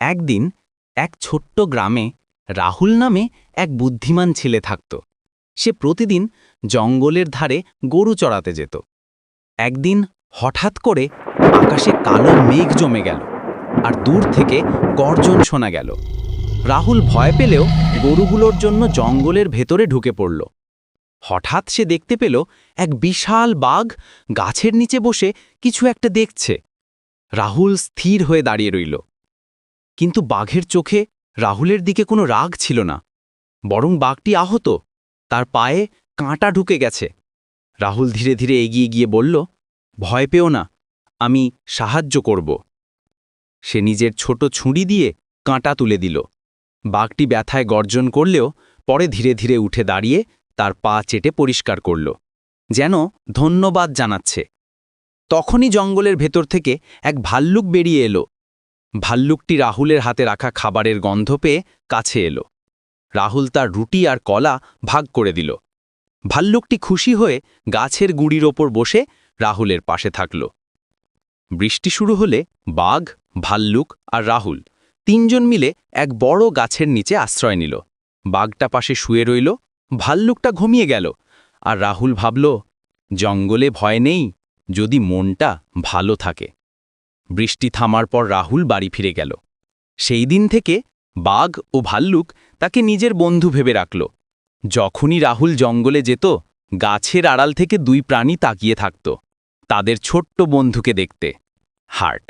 একদিন এক ছোট্ট গ্রামে রাহুল নামে এক বুদ্ধিমান ছেলে থাকত। সে প্রতিদিন জঙ্গলের ধারে গরু চড়াতে যেত। একদিন হঠাৎ করে আকাশে কালো মেঘ জমে গেল আর দূর থেকে গর্জন শোনা গেল। রাহুল ভয় পেলেও গরুগুলোর জন্য জঙ্গলের ভেতরে ঢুকে পড়ল। হঠাৎ সে দেখতে পেল এক বিশাল বাঘ গাছের নিচে বসে কিছু একটা দেখছে। রাহুল স্থির হয়ে দাঁড়িয়ে রইল। কিন্তু বাঘের চোখে রাহুলের দিকে কোনো রাগ ছিল না। বরং বাঘটি আহত। তার পায়ে কাঁটা ঢুকে গেছে। রাহুল ধীরে ধীরে এগিয়ে গিয়ে বলল, ভয় পেও না, আমি সাহায্য করব। সে নিজের ছোট ছুঁড়ি দিয়ে কাঁটা তুলে দিল। বাঘটি ব্যথায় গর্জন করলেও পরে ধীরে ধীরে উঠে দাঁড়িয়ে তার পা চেটে পরিষ্কার করল, যেন ধন্যবাদ জানাচ্ছে। তখনই জঙ্গলের ভেতর থেকে এক ভাল্লুক বেরিয়ে এলো। ভাল্লুকটি রাহুলের হাতে রাখা খাবারের গন্ধ পেয়ে কাছে এলো। রাহুল তার রুটি আর কলা ভাগ করে দিল। ভাল্লুকটি খুশি হয়ে গাছের গুঁড়ির ওপর বসে রাহুলের পাশে থাকল। বৃষ্টি শুরু হলে বাঘ, ভাল্লুক আর রাহুল তিনজন মিলে এক বড় গাছের নিচে আশ্রয় নিল। বাঘটা পাশে শুয়ে রইল, ভাল্লুকটা ঘুমিয়ে গেল আর রাহুল ভাবল, জঙ্গলে ভয় নেই, যদি মনটা ভালো থাকে। বৃষ্টি থামার পর রাহুল বাড়ি ফিরে গেল। সেই দিন থেকে বাঘ ও ভাল্লুক তাকে নিজের বন্ধু ভেবে রাখল। যখনই রাহুল জঙ্গলে যেত, গাছের আড়াল থেকে দুই প্রাণী তাকিয়ে থাকত, তাদের ছোট্ট বন্ধুকে দেখতে। হার্ট